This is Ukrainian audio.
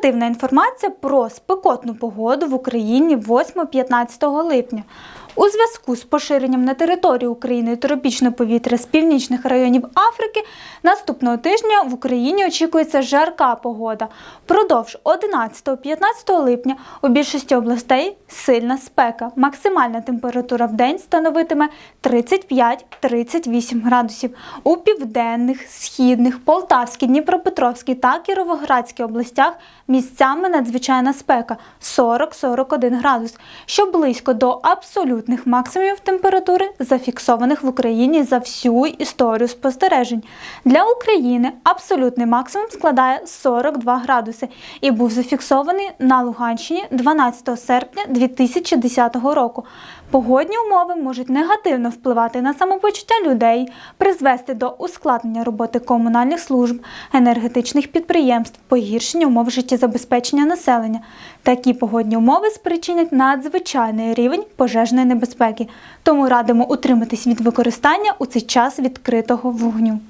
Оперативна інформація про спекотну погоду в Україні 8-15 липня. У зв'язку з поширенням на території України тропічного повітря з північних районів Африки наступного тижня в Україні очікується жарка погода. Впродовж 11-15 липня у більшості областей сильна спека. Максимальна температура в день становитиме 35-38 градусів. У південних, східних, Полтавській, Дніпропетровській та Кіровоградській областях місцями надзвичайна спека 40-41 градус, що близько до абсолютних максимумів температури, зафіксованих в Україні за всю історію спостережень. Для України абсолютний максимум складає 42 градуси і був зафіксований на Луганщині 12 серпня 2010 року. Погодні умови можуть негативно впливати на самопочуття людей, призвести до ускладнення роботи комунальних служб, енергетичних підприємств, погіршення умов життєзабезпечення населення. Такі погодні умови спричинять надзвичайний рівень пожежної небезпеки. Тому радимо утриматись від використання у цей час відкритого вогню.